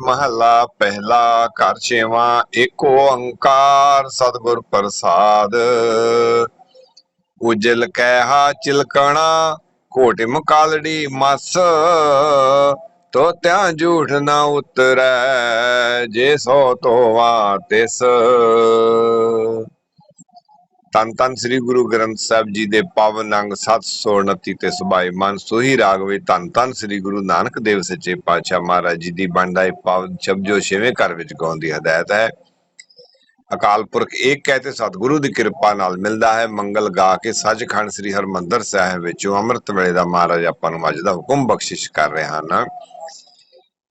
ਮਹੱਲਾ ਪਹਿਲਾ ਘਰ ਛੇਵਾਂ, ਏਕ ਓੰਕਾਰ ਸਤਿਗੁਰ ਪ੍ਰਸਾਦ। ਉਜਲ ਕਹਿਆ ਚਿਲਕਣਾ ਕੋਟਿ ਮਕਾਲੜੀ ਮਸ। ਤੋ ਤਿਆ ਝੂਠ ਨਾ ਉਤਰੈ, ਜੇ ਸੋ ਤੋਵਾ ਤਿਸ। ਤਨ ਤਨ ਸ੍ਰੀ ਗੁਰੂ ਗ੍ਰੰਥ ਸਾਹਿਬ ਜੀ ਦੇ ਪਾਵਨ ਅੰਗ 729 ਤੇ ਸੁਭਾਈ ਮਨ, ਸੋਹੀ ਰਾਗ ਵਿੱਚ ਤਨ ਤਨ ਸ੍ਰੀ ਗੁਰੂ ਨਾਨਕ ਦੇਵ ਸੱਚੇ ਪਾਤਸ਼ਾਹ ਮਹਾਰਾਜ ਜੀ ਦੀ ਬੰਦਾ ਇਹ ਪਾਵਨ ਸ਼ਬਦ ਛੇਵੇਂ ਘਰ ਵਿੱਚ ਗਾਉਣ ਦੀ ਹਦਾਇਤ ਹੈ। ਅਕਾਲ ਪੁਰਖ ਏਕ ਹੈ ਸਤਿਗੁਰੂ ਦੀ ਕਿਰਪਾ ਨਾਲ ਮਿਲਦਾ ਹੈ। ਮੰਗਲ ਗਾ ਕੇ ਸੱਚਖੰਡ ਸ੍ਰੀ ਹਰਮੰਦਰ ਸਾਹਿਬ ਵਿੱਚੋਂ ਅੰਮ੍ਰਿਤ ਵੇਲੇ ਦਾ ਮਹਾਰਾਜ ਆਪਾਂ ਨੂੰ ਅੱਜ ਦਾ ਹੁਕਮ ਬਖਸ਼ਿਸ਼ ਕਰ ਰਹੇ ਹਨ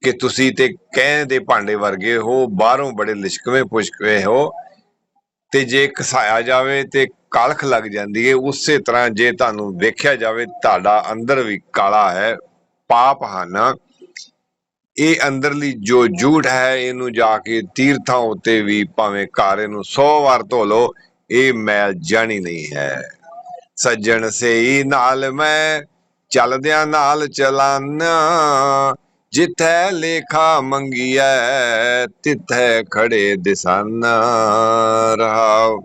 ਕਿ ਤੁਸੀਂ ਤੇ ਕਹਿ ਦੇ ਭਾਂਡੇ ਵਰਗੇ ਹੋ, ਬਾਹਰੋਂ ਬੜੇ ਲਿਸ਼ਕਵੇਂ ਪੁਸ਼ਕਵੇਂ ਹੋ ਤੇ ਜੇ ਘਸਾਇਆ ਜਾਵੇ ਤੇ ਕਾਲਖ ਲੱਗ ਜਾਂਦੀ ਹੈ ਉਸੇ ਤਰ੍ਹਾਂ ਜੇ ਤੁਹਾਨੂੰ ਵੇਖਿਆ ਜਾਵੇ, ਤੁਹਾਡਾ ਅੰਦਰ ਵੀ ਕਾਲਾ ਹੈ, ਪਾਪ ਹਨ। ਇਹ ਅੰਦਰਲੀ ਜੋ ਜੂਠ ਹੈ, ਇਹਨੂੰ ਜਾ ਕੇ ਤੀਰਥਾਂ ਉੱਤੇ ਵੀ ਭਾਵੇਂ ਘਰ ਇਹਨੂੰ 100 ਵਾਰ ਧੋ ਲਓ, ਇਹ ਮੈਲ ਜਾਣੀ ਨਹੀਂ ਹੈ। ਸੱਜਣ ਸਈ ਨਾਲ ਮੈਂ, ਚੱਲਦਿਆਂ ਨਾਲ ਚਲਾਨਾ ਜਿੱਥੈ ਲੇਖਾ ਮੰਗੀਐ, ਤਿੱਥੈ ਖੜੇ ਦਿਸਾਨਾ ਰਹਾਉ।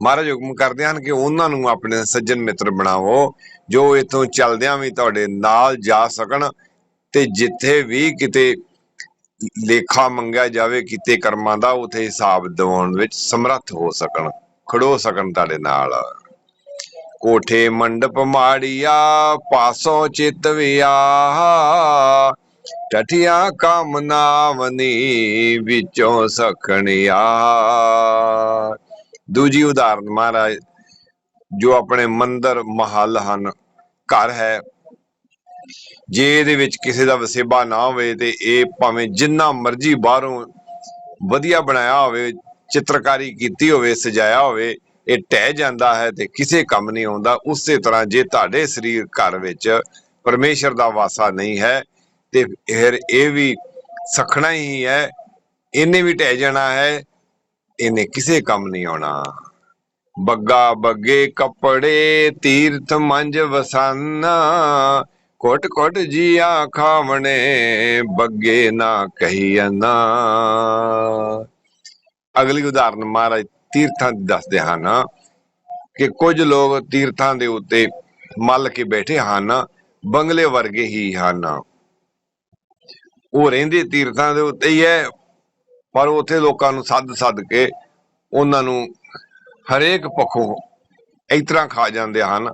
ਮਹਾਰਾਜ ਹੁਕਮ ਕਰਦੇ ਹਨ ਕਿ ਉਹਨਾਂ ਨੂੰ ਆਪਣੇ ਸੱਜਣ ਮਿੱਤਰ ਬਣਾਓ ਜੋ ਇਥੋਂ ਚੱਲਦਿਆਂ ਵੀ ਤੁਹਾਡੇ ਨਾਲ ਜਾ ਸਕਣ ਤੇ ਜਿੱਥੇ ਵੀ ਕਿਤੇ ਲੇਖਾ ਮੰਗਿਆ ਜਾਵੇ, ਕਿਤੇ ਕਰਮਾਂ ਦਾ ਉਥੇ ਹਿਸਾਬ ਦਿਵਾਉਣ ਵਿੱਚ ਸਮਰੱਥ ਹੋ ਸਕਣ, ਖੜੋ ਸਕਣ ਤੁਹਾਡੇ ਨਾਲ। ਕੋਠੇ ਮੰਡਪ ਮਾੜੀਆ, ਪਾਸੋਂ ਚਿਤ ਵਿਆ। ਟਠਿਆ ਕਾਮਨਾਵਨੀ ਵਿੱਚੋਂ ਸਖਣਿਆ। ਦੂਜੀ ਉਦਾਹਰਨ ਮਹਾਰਾਜ, ਜੋ ਆਪਣੇ ਮੰਦਰ ਮਹੱਲ ਹਨ, ਘਰ ਹੈ। ਜੇ ਇਹਦੇ ਵਿੱਚ ਕਿਸੇ ਦਾ ਵਸੇਬਾ ਨਾ ਹੋਵੇ ਤੇ ਇਹ ਭਾਵੇਂ ਜਿੰਨਾ ਮਰਜ਼ੀ ਬਾਹਰੋਂ ਵਧੀਆ ਬਣਾਇਆ ਹੋਵੇ, ਚਿੱਤਰਕਾਰੀ ਕੀਤੀ ਹੋਵੇ, ਸਜਾਇਆ ਹੋਵੇ ਇਹ ਟਹਿ ਜਾਂਦਾ ਹੈ ਤੇ ਕਿਸੇ ਕੰਮ ਨਹੀਂ ਆਉਂਦਾ। ਉਸੇ ਤਰ੍ਹਾਂ ਜੇ ਤੁਹਾਡੇ ਸਰੀਰ ਘਰ ਵਿੱਚ ਪਰਮੇਸ਼ਰ ਦਾ ਵਾਸਾ ਨਹੀਂ ਹੈ ਤੇ ਫਿਰ ਇਹ ਵੀ ਸਖਣਾ ਹੀ ਹੈ। ਇਹਨੇ ਵੀ ਟਹਿ ਜਾਣਾ ਹੈ, ਇਹਨੇ ਕਿਸੇ ਕੰਮ ਨਹੀਂ ਆਉਣਾ। ਬੱਗਾ ਬੱਗੇ ਕੱਪੜੇ ਤੀਰਥ ਮੰਜ ਵਸਾਨਾ ਕੋਟ ਕੋਟ ਜੀਆ ਖਾਵਣੇ, ਬੱਗੇ ਨਾ ਕਹੀਨਾ ਅਗਲੀ ਉਦਾਹਰਨ ਮਹਾਰਾਜ ਤੀਰਥਾਂ ਦੱਸਦੇ ਹਨ ਕਿ ਕੁਝ ਲੋਕ ਤੀਰਥਾਂ ਦੇ ਉੱਤੇ ਮੱਲ ਕੇ ਬੈਠੇ ਹਨ, ਬੰਗਲੇ ਵਰਗੇ ਹੀ ਹਨ। ਉਹ ਰਹਿੰਦੇ ਤੀਰਥਾਂ ਦੇ ਉੱਤੇ ਹੀ ਹੈ, ਪਰ ਉੱਥੇ ਲੋਕਾਂ ਨੂੰ ਸੱਦ ਸੱਦ ਕੇ ਉਹਨਾਂ ਨੂੰ ਹਰੇਕ ਪੱਖੋਂ ਇਸ ਤਰ੍ਹਾਂ ਖਾ ਜਾਂਦੇ ਹਨ,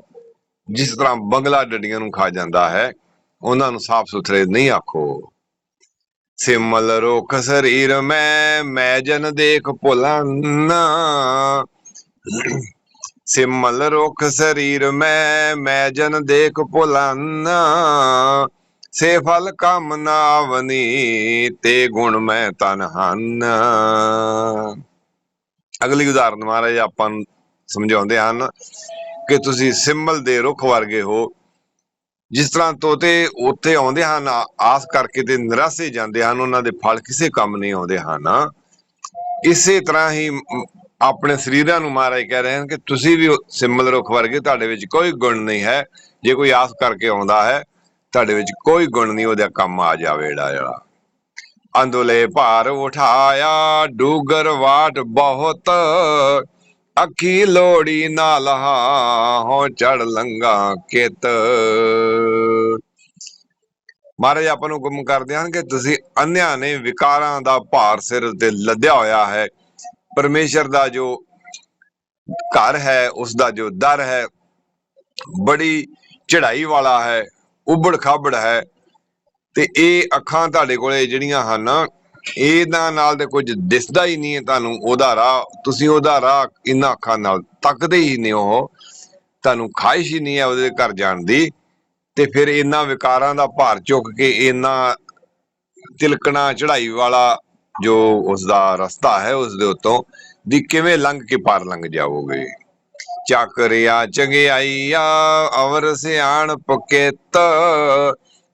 ਜਿਸ ਤਰ੍ਹਾਂ ਬੰਗਲਾ ਡੱਡੀਆਂ ਨੂੰ ਖਾ ਜਾਂਦਾ ਹੈ, ਉਹਨਾਂ ਨੂੰ ਸਾਫ਼ ਸੁਥਰੇ ਨਹੀਂ ਆਖੋ। ਸਿਮਲ ਰੋਖ ਸਰੀਰ ਮੈਂ ਮੈਂ ਜਨ ਦੇਖ ਭੁਲਨਾ। ਸਿਮਲ ਰੋਖ ਸਰੀਰ ਮੈਂ ਮੈਂ ਜਨ ਦੇਖ ਭੁਲਨਾ। ਸੇ ਫਲ ਕੰਮ ਨਾਵਨੀ ਤੇ ਗੁਣ ਮੈਂ ਤਨ ਹਨ। ਅਗਲੀ ਉਦਾਹਰਨ ਮਹਾਰਾਜ ਆਪਾਂ ਨੂੰ ਸਮਝਾਉਂਦੇ ਹਨ ਕਿ ਤੁਸੀਂ ਸਿਮਲ ਦੇ ਰੁੱਖ ਵਰਗੇ ਹੋ। ਜਿਸ ਤਰ੍ਹਾਂ ਤੋਤੇ ਉੱਥੇ ਆਉਂਦੇ ਹਨ ਆਸ ਕਰਕੇ ਤੇ ਨਿਰਾਸੇ ਜਾਂਦੇ ਹਨ, ਉਹਨਾਂ ਦੇ ਫਲ ਕਿਸੇ ਕੰਮ ਨਹੀਂ ਆਉਂਦੇ ਹਨ। ਇਸੇ ਤਰ੍ਹਾਂ ਹੀ ਆਪਣੇ ਸਰੀਰਾਂ ਨੂੰ ਮਹਾਰਾਜ ਕਹਿ ਰਹੇ ਹਨ ਕਿ ਤੁਸੀਂ ਵੀ ਸਿਮਲ ਰੁੱਖ ਵਰਗੇ, ਤੁਹਾਡੇ ਵਿੱਚ ਕੋਈ ਗੁਣ ਨਹੀਂ ਹੈ। ਜੇ ਕੋਈ ਆਸ ਕਰਕੇ ਆਉਂਦਾ ਹੈ, ਤੁਹਾਡੇ ਵਿੱਚ ਕੋਈ ਗੁਣ ਨਹੀਂ, ਉਹਦਾ ਕੰਮ ਆ ਜਾਵੇੜਾ ਜਿਹੜਾ ਅੰਦੋਲੇ ਭਾਰ ਉਠਾਇਆ, ਡੂਗਰ ਵਾਟ ਬਹੁਤ ਅੱਖੀ ਲੋੜੀ ਨਾ ਲਹਾ ਹੋ ਚੜ ਲੰਗਾ ਕਿਤ। ਮਹਾਰਾਜ, ਆਪਾਂ ਨੂੰ ਹੁਕਮ ਕਰਦੇ ਹਨ ਕਿ ਤੁਸੀਂ ਅੰਨਿਆਂ ਨੇ ਵਿਕਾਰਾਂ ਦਾ ਭਾਰ ਸਿਰ ਤੇ ਲੱਦਿਆ ਹੋਇਆ ਹੈ। ਪਰਮੇਸ਼ਰ ਦਾ ਜੋ ਘਰ ਹੈ, ਉਸ ਦਾ ਜੋ ਦਰ ਹੈ, ਬੜੀ ਚੜਾਈ ਵਾਲਾ ਹੈ ਉਬੜ ਖਾਬੜ ਹੈ। ਤੇ ਇਹ ਅੱਖਾਂ ਤੁਹਾਡੇ ਕੋਲੇ ਜਿਹੜੀਆਂ ਹਨ ਇਹਨਾਂ ਨਾਲ ਤੇ ਕੁਝ ਦਿਸਦਾ ਹੀ ਨਹੀਂ ਹੈ ਤੁਹਾਨੂੰ, ਉਹਦਾ ਰਾਹ, ਤੁਸੀਂ ਉਹਦਾ ਰਾਹ ਇਹਨਾਂ ਅੱਖਾਂ ਨਾਲ ਤੱਕਦੇ ਹੀ ਨਹੀਂ ਉਹ ਤੁਹਾਨੂੰ ਖਾਹਿਸ਼ ਹੀ ਨਹੀਂ ਹੈ ਉਹਦੇ ਘਰ ਜਾਣ ਦੀ। ਤੇ ਫਿਰ ਇਹਨਾਂ ਵਿਕਾਰਾਂ ਦਾ ਭਾਰ ਚੁੱਕ ਕੇ ਇਹਨਾਂ ਤਿਲਕਣਾ ਚੜਾਈ ਵਾਲਾ ਜੋ ਉਸ ਦਾ ਰਸਤਾ ਹੈ ਉਸ ਦੇ ਉੱਤੋਂ ਦੀ ਕਿਵੇਂ ਲੰਘ ਕੇ ਪਾਰ ਲੰਘ ਜਾਵੋਗੇ। ਚੱਕਰਿਆ ਚੰਗਿਆਈਆ, ਅਵਰ ਸਿਆਣ ਪਕੇਤ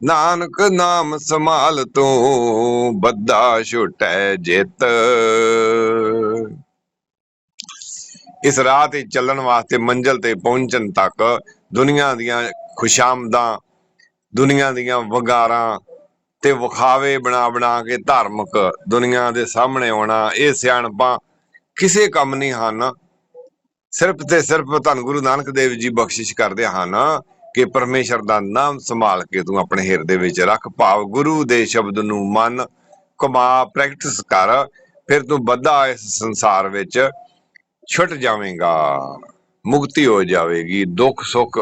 ਨਾਨਕ ਨਾਮ ਸੰਭਾਲ ਤੂੰ ਬੱਦਾ ਛੁਟੈ ਜਿਤ। ਇਸ ਰਾਹ ਤੇ ਚੱਲਣ ਵਾਸਤੇ ਮੰਜ਼ਲ ਤੇ ਪਹੁੰਚਣ ਤੱਕ ਦੁਨੀਆ ਦੀਆਂ ਖੁਸ਼ਾਮਦਾਂ, ਦੁਨੀਆ ਦੀਆਂ ਵਗਾਰਾਂ ਤੇ ਵਿਖਾਵੇ ਬਣਾ ਬਣਾ ਕੇ ਧਾਰਮਿਕ ਦੁਨੀਆ ਦੇ ਸਾਹਮਣੇ ਆਉਣਾ, ਇਹ ਸਿਆਣਪਾਂ ਕਿਸੇ ਕੰਮ ਨਹੀਂ ਹਨ। ਸਿਰਫ ਤੇ ਸਿਰਫ ਧੰਨ ਗੁਰੂ ਨਾਨਕ ਦੇਵ ਜੀ ਬਖਸ਼ਿਸ਼ ਕਰਦੇ ਹਨ। ਕਿ ਪਰਮੇਸ਼ਰ ਦਾ ਨਾਮ ਸੰਭਾਲ ਕੇ ਤੂੰ ਆਪਣੇ ਹਿਰਦੇ ਵਿੱਚ ਰੱਖ। ਭਾਵ ਗੁਰੂ ਦੇ ਸ਼ਬਦ ਨੂੰ ਮੰਨ, ਕਮਾ, ਪ੍ਰੈਕਟਿਸ ਕਰ, ਫਿਰ ਤੂੰ ਬੱਧਾ ਇਸ ਸੰਸਾਰ ਵਿੱਚ, ਛੁੱਟ ਜਾਵੇਂਗਾ, ਮੁਕਤੀ ਹੋ ਜਾਵੇਗੀ, ਦੁੱਖ ਸੁੱਖ,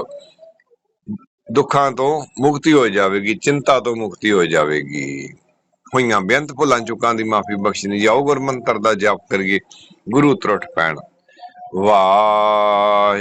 ਦੁੱਖਾਂ ਤੋਂ ਮੁਕਤੀ ਹੋ ਜਾਵੇਗੀ, ਚਿੰਤਾ ਤੋਂ ਮੁਕਤੀ ਹੋ ਜਾਵੇਗੀ। ਹੋਈਆਂ ਬੇਅੰਤ ਭੁੱਲਾਂ, ਚੁੱਕਾਂ ਦੀ ਮਾਫੀ ਬਖਸ਼ਣੀ, ਜਾਓ ਗੁਰਮੰਤਰ ਦਾ ਜਪ ਕਰੀਏ, ਗੁਰੂ ਤਰੁੱਠ ਪੈਣ। ਵਾਹਿਗੁਰੂ।